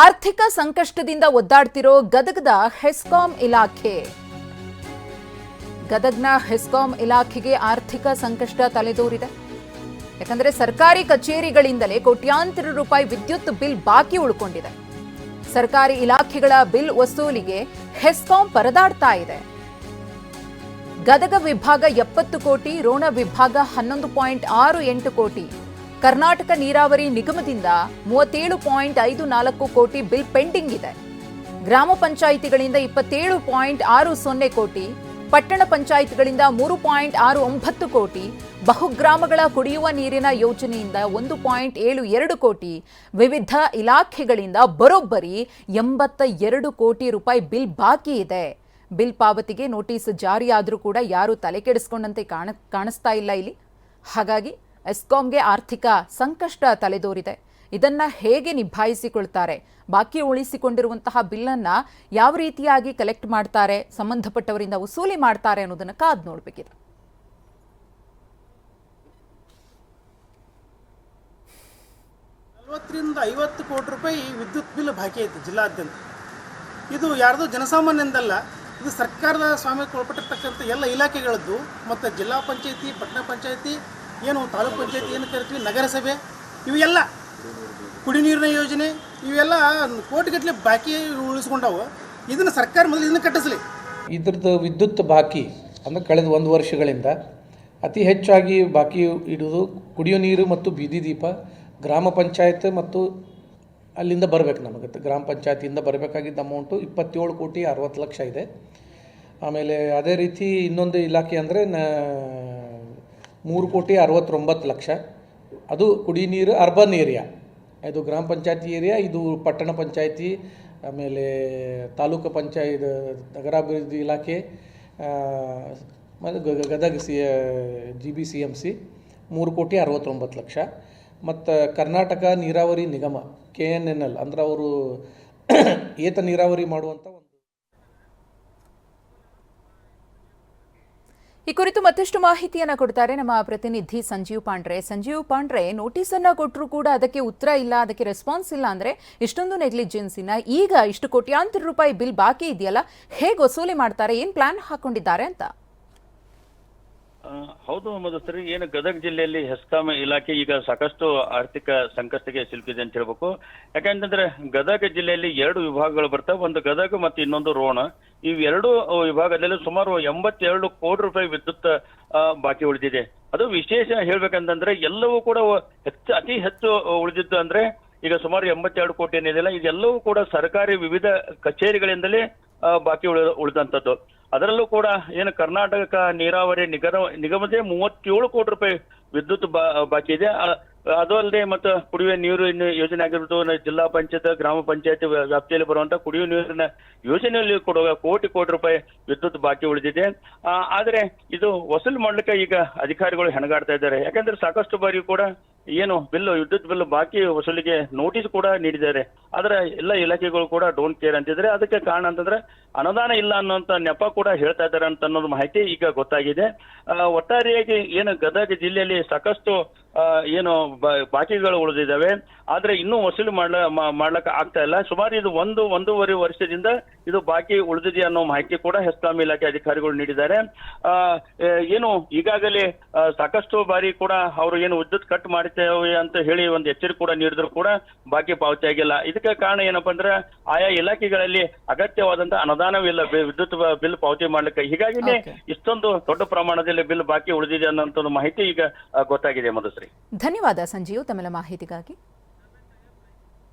ಆರ್ಥಿಕ ಸಂಕಷ್ಟದಿಂದ ಒದ್ದಾಡ್ತಿರೋ ಗದಗದ ಹೆಸ್ಕಾಂ ಇಲಾಖೆ. ಗದಗ್ನ ಹೆಸ್ಕಾಂ ಇಲಾಖೆಗೆ ಆರ್ಥಿಕ ಸಂಕಷ್ಟ ತಲೆದೋರಿದೆ. ಯಾಕಂದ್ರೆ ಸರ್ಕಾರಿ ಕಚೇರಿಗಳಿಂದಲೇ ಕೋಟ್ಯಾಂತರ ರೂಪಾಯಿ ವಿದ್ಯುತ್ ಬಿಲ್ ಬಾಕಿ ಉಳ್ಕೊಂಡಿದೆ. ಸರ್ಕಾರಿ ಇಲಾಖೆಗಳ ಬಿಲ್ ವಸೂಲಿಗೆ ಹೆಸ್ಕಾಂ ಪರದಾಡ್ತಾ ಇದೆ. ಗದಗ ವಿಭಾಗ ಎಪ್ಪತ್ತು ಕೋಟಿ, ರೋಣ ವಿಭಾಗ ಹನ್ನೊಂದು ಪಾಯಿಂಟ್ ಆರು ಎಂಟು ಕೋಟಿ ಕರ್ನಾಟಕ ನೀರಾವರಿ ನಿಗಮದಿಂದ ಮೂವತ್ತೇಳು ಪಾಯಿಂಟ್ ಐದು ನಾಲ್ಕು ಕೋಟಿ ಬಿಲ್ ಪೆಂಡಿಂಗ್ ಇದೆ. ಗ್ರಾಮ ಪಂಚಾಯಿತಿಗಳಿಂದ ಇಪ್ಪತ್ತೇಳು ಪಾಯಿಂಟ್ ಆರು ಸೊನ್ನೆ ಕೋಟಿ, ಪಟ್ಟಣ ಪಂಚಾಯಿತಿಗಳಿಂದ ಮೂರು ಪಾಯಿಂಟ್ ಆರು ಒಂಬತ್ತು ಕೋಟಿ, ಬಹುಗ್ರಾಮಗಳ ಕುಡಿಯುವ ನೀರಿನ ಯೋಜನೆಯಿಂದ ಒಂದು ಪಾಯಿಂಟ್ ಏಳು ಎರಡು ಕೋಟಿ, ವಿವಿಧ ಇಲಾಖೆಗಳಿಂದ ಬರೋಬ್ಬರಿ ಎಂಬತ್ತ ಎರಡು ಕೋಟಿ ರೂಪಾಯಿ ಬಿಲ್ ಬಾಕಿ ಇದೆ. ಬಿಲ್ ಪಾವತಿಗೆ ನೋಟಿಸ್ ಜಾರಿಯಾದರೂ ಕೂಡ ಯಾರೂ ತಲೆ ಕೆಡಿಸ್ಕೊಂಡಂತೆ ಕಾಣ, ಕಾಣಿಸ್ತಾ ಇಲ್ಲ ಇಲ್ಲಿ. ಹಾಗಾಗಿ ಎಸ್ಕಾಂಗೆ ಆರ್ಥಿಕ ಸಂಕಷ್ಟ ತಲೆದೋರಿದೆ. ಇದನ್ನ ಹೇಗೆ ನಿಭಾಯಿಸಿಕೊಳ್ತಾರೆ? ಬಾಕಿ ಉಳಿಸಿಕೊಂಡಿರುವಂತಹ ಬಿಲ್ಲನ್ನ ಯಾವ ರೀತಿಯಾಗಿ ಕಲೆಕ್ಟ್ ಮಾಡ್ತಾರೆ? ಸಂಬಂಧಪಟ್ಟವರಿಂದ ವಸೂಲಿ ಮಾಡ್ತಾರೆ ಅನ್ನೋದನ್ನ ಕಾದ್ ನೋಡ್ಬೇಕಿದೆ. ನಲವತ್ತರಿಂದ ಐವತ್ತು ಕೋಟಿ ರೂಪಾಯಿ ವಿದ್ಯುತ್ ಬಿಲ್ ಬಾಕಿ ಐತೆ ಜಿಲ್ಲಾದ್ಯಂತ. ಇದು ಯಾರ್ದು ಜನಸಾಮಾನ್ಯಂದಲ್ಲ, ಇದು ಸರ್ಕಾರದ ಸ್ವಾಮ್ಯಕ್ಕೆ ಒಳಪಟ್ಟಿರ್ತಕ್ಕಂಥ ಎಲ್ಲ ಇಲಾಖೆಗಳದ್ದು, ಮತ್ತು ಜಿಲ್ಲಾ ಪಂಚಾಯತಿ, ಪಟ್ಟಣ ಪಂಚಾಯತಿ ಏನು ತಾಲೂಕು ಪಂಚಾಯತಿ ಏನು ಕರಿತೀವಿ? ನಗರಸಭೆ, ಇವೆಲ್ಲ ಕುಡಿ ನೀರಿನ ಯೋಜನೆ, ಇವೆಲ್ಲ ಕೋಟಿಗಟ್ಟಲೆ ಬಾಕಿ ಉಳಿಸ್ಕೊಂಡವು. ಇದನ್ನು ಸರ್ಕಾರ ಮೊದಲು ಇದನ್ನು ಕಟ್ಟಿಸಲಿ. ಇದ್ರದ್ದು ವಿದ್ಯುತ್ ಬಾಕಿ ಅಂದರೆ ಕಳೆದ ಒಂದು ವರ್ಷಗಳಿಂದ ಅತಿ ಹೆಚ್ಚಾಗಿ ಬಾಕಿ ಇಡುವುದು ಕುಡಿಯೋ ನೀರು ಮತ್ತು ಬೀದಿ ದೀಪ ಗ್ರಾಮ ಪಂಚಾಯತ್ ಮತ್ತು ಅಲ್ಲಿಂದ ಬರಬೇಕು ನಮಗೆ. ಗ್ರಾಮ ಪಂಚಾಯತಿಯಿಂದ ಬರಬೇಕಾಗಿದ್ದ ಅಮೌಂಟು ಇಪ್ಪತ್ತೇಳು ಕೋಟಿ ಅರವತ್ತು ಲಕ್ಷ ಇದೆ. ಆಮೇಲೆ ಅದೇ ರೀತಿ ಇನ್ನೊಂದು ಇಲಾಖೆ ಅಂದರೆ ನ ಮೂರು ಕೋಟಿ ಅರವತ್ತೊಂಬತ್ತು ಲಕ್ಷ. ಅದು ಕುಡಿ ನೀರು, ಅರ್ಬನ್ ಏರಿಯಾ. ಇದು ಗ್ರಾಮ ಪಂಚಾಯತಿ ಏರಿಯಾ, ಇದು ಪಟ್ಟಣ ಪಂಚಾಯತಿ, ಆಮೇಲೆ ತಾಲೂಕು ಪಂಚಾಯತ್, ನಗರಾಭಿವೃದ್ಧಿ ಇಲಾಖೆ ಮತ್ತು Gadag C G B C M C, ಮೂರು ಕೋಟಿ ಅರವತ್ತೊಂಬತ್ತು ಲಕ್ಷ. ಮತ್ತು ಕರ್ನಾಟಕ ನೀರಾವರಿ ನಿಗಮ, ಕೆ ಎನ್ ಎನ್ ಎಲ್, ಅಂದ್ರೆ ಅವರು ಏತ ನೀರಾವರಿ ಮಾಡುವಂಥ ಒಂದು ಈ ಕುರಿತು ಮತ್ತಷ್ಟು ಮಾಹಿತಿಯನ್ನ ಕೊಡ್ತಾರೆ ನಮ್ಮ ಪ್ರತಿನಿಧಿ ಸಂಜೀವ್ ಪಾಂಡ್ರೆ. ಸಂಜೀವ್ ಪಾಂಡ್ರೆ ನೋಟಿಸ್ ಅನ್ನ ಕೊಟ್ಟರು ಕೂಡ ಅದಕ್ಕೆ ಉತ್ತರ ಇಲ್ಲ, ಅದಕ್ಕೆ ರೆಸ್ಪಾನ್ಸ್ ಇಲ್ಲ ಅಂದ್ರೆ ಇಷ್ಟೊಂದು ನೆಗ್ಲಿಜೆನ್ಸಿನ ಈಗ ಇಷ್ಟು ಕೋಟ್ಯಾಂತರ ರೂಪಾಯಿ ಬಿಲ್ ಬಾಕಿ ಇದೆಯಲ್ಲ, ಹೇಗೆ ವಸೂಲಿ ಮಾಡ್ತಾರೆ, ಏನ್ ಪ್ಲಾನ್ ಹಾಕೊಂಡಿದ್ದಾರೆ ಅಂತ? ಹೌದು ಮಧುಸ್ತ್ರಿ ಏನು ಗದಗ ಜಿಲ್ಲೆಯಲ್ಲಿ ಹೆಸ್ಕಾಂ ಇಲಾಖೆ ಈಗ ಸಾಕಷ್ಟು ಆರ್ಥಿಕ ಸಂಕಷ್ಟಕ್ಕೆ ಸಿಲುಕಿದೆ ಅಂತ ಹೇಳ್ಬೇಕು. ಯಾಕಂತಂದ್ರೆ ಗದಗ ಜಿಲ್ಲೆಯಲ್ಲಿ ಎರಡು ವಿಭಾಗಗಳು ಬರ್ತವೆ, ಒಂದು ಗದಗ ಮತ್ತು ಇನ್ನೊಂದು ರೋಣ. ಇವೆರಡು ವಿಭಾಗದಲ್ಲಿ ಸುಮಾರು ಎಂಬತ್ತೆರಡು ಕೋಟಿ ರೂಪಾಯಿ ವಿದ್ಯುತ್ ಬಾಕಿ ಉಳಿದಿದೆ. ಅದು ವಿಶೇಷ ಹೇಳ್ಬೇಕಂತಂದ್ರೆ ಎಲ್ಲವೂ ಕೂಡ ಹೆಚ್ಚು, ಅತಿ ಹೆಚ್ಚು ಉಳಿದಿದ್ದು ಅಂದ್ರೆ ಈಗ ಸುಮಾರು ಎಂಬತ್ತೆರಡು ಕೋಟಿ ಏನಿದೆಯಲ್ಲ ಇದೆಲ್ಲವೂ ಕೂಡ ಸರ್ಕಾರಿ ವಿವಿಧ ಕಚೇರಿಗಳಿಂದಲೇ ಬಾಕಿ ಉಳಿದ ಉಳಿದಂಥದ್ದು. ಅದರಲ್ಲೂ ಕೂಡ ಏನು ಕರ್ನಾಟಕ ನೀರಾವರಿ ನಿಗಮ ನಿಗಮದೇ ಮೂವತ್ತೇಳು ಕೋಟಿ ರೂಪಾಯಿ ವಿದ್ಯುತ್ ಬಾಕಿ ಇದೆ. ಅದು ಅಲ್ಲದೆ ಮತ್ತು ಕುಡಿಯುವ ನೀರು ಯೋಜನೆ ಆಗಿರ್ಬೋದು ಜಿಲ್ಲಾ ಪಂಚಾಯತ್ ಗ್ರಾಮ ಪಂಚಾಯತ್ ವ್ಯಾಪ್ತಿಯಲ್ಲಿ ಬರುವಂತ ಕುಡಿಯುವ ನೀರಿನ ಯೋಜನೆಯಲ್ಲಿ ಕೊಡುವ ಕೋಟಿ ಕೋಟಿ ರೂಪಾಯಿ ವಿದ್ಯುತ್ ಬಾಕಿ ಉಳಿದಿದೆ. ಆದ್ರೆ ಇದು ವಸೂಲು ಮಾಡ್ಲಿಕ್ಕೆ ಈಗ ಅಧಿಕಾರಿಗಳು ಹೆಣಗಾಡ್ತಾ ಇದ್ದಾರೆ. ಯಾಕಂದ್ರೆ ಸಾಕಷ್ಟು ಬಾರಿ ಕೂಡ ಏನು ಬಿಲ್ ವಿದ್ಯುತ್ ಬಿಲ್ ಬಾಕಿ ವಸೂಲಿಗೆ ನೋಟಿಸ್ ಕೂಡ ನೀಡಿದ್ದಾರೆ. ಆದ್ರೆ ಎಲ್ಲ ಇಲಾಖೆಗಳು ಕೂಡ ಡೋಂಟ್ ಕೇರ್ ಅಂತಿದ್ರೆ ಅದಕ್ಕೆ ಕಾರಣ ಅಂತಂದ್ರೆ ಅನುದಾನ ಇಲ್ಲ ಅನ್ನೋಂತ ನೆಪ ಕೂಡ ಹೇಳ್ತಾ ಇದ್ದಾರೆ ಅಂತ ಅನ್ನೋದು ಮಾಹಿತಿ ಈಗ ಗೊತ್ತಾಗಿದೆ. ಆ, ಒಟ್ಟಾರೆಯಾಗಿ ಏನು ಗದಗ ಜಿಲ್ಲೆಯಲ್ಲಿ ಸಾಕಷ್ಟು ಆ, ಏನು ಬ- ಬಾಕಿಗಳು ಉಳಿದಿದ್ದಾವೆ. ಆದ್ರೆ ಇನ್ನೂ ವಸೂಲಿ ಮಾಡ್ಲ ಮಾಡ್ಲಕ್ಕೆ ಆಗ್ತಾ ಇಲ್ಲ. ಸುಮಾರು ಇದು ಒಂದು ಒಂದೂವರೆ ವರ್ಷದಿಂದ ಇದು ಬಾಕಿ ಉಳಿದಿದೆ ಅನ್ನೋ ಮಾಹಿತಿ ಕೂಡ ಹೆಸ್ಕಾಂ ಇಲಾಖೆ ಅಧಿಕಾರಿಗಳು ನೀಡಿದ್ದಾರೆ. ಆ, ಏನು ಈಗಾಗಲೇ ಆ, ಸಾಕಷ್ಟು ಬಾರಿ ಕೂಡ ಅವರು ಏನು ವಿದ್ಯುತ್ ಕಟ್ ಮಾಡ್ತೇವೆ ಅಂತ ಹೇಳಿ ಒಂದು ಎಚ್ಚರಿಕೆ ಕೂಡ ನೀಡಿದ್ರು ಕೂಡ ಬಾಕಿ ಪಾವತಿ ಆಗಿಲ್ಲ. ಇದಕ್ಕೆ ಕಾರಣ ಏನಪ್ಪಾ ಅಂದ್ರೆ ಆಯಾ ಇಲಾಖೆಗಳಲ್ಲಿ ಅಗತ್ಯವಾದಂತಹ ಅನುದಾನವಿಲ್ಲ ಬಿ- ವಿದ್ಯುತ್ ಬ- ಬಿಲ್ ಪಾವತಿ ಮಾಡ್ಲಿಕ್ಕೆ. ಹೀಗಾಗಿನೇ Okay. ಇಷ್ಟೊಂದು ದೊಡ್ಡ ಪ್ರಮಾಣದಲ್ಲಿ ಬಿಲ್ ಬಾಕಿ ಉಳಿದಿದೆ ಅನ್ನೋ ಮಾಹಿತಿ ಈಗ ಆ, ಗೊತ್ತಾಗಿದೆ ಮಧುಶ್ರೀ ಧನ್ಯವಾದ ಸಂಜೀವ್ ತಮ್ಮೆಲ್ಲ ಮಾಹಿತಿಗಾಗಿ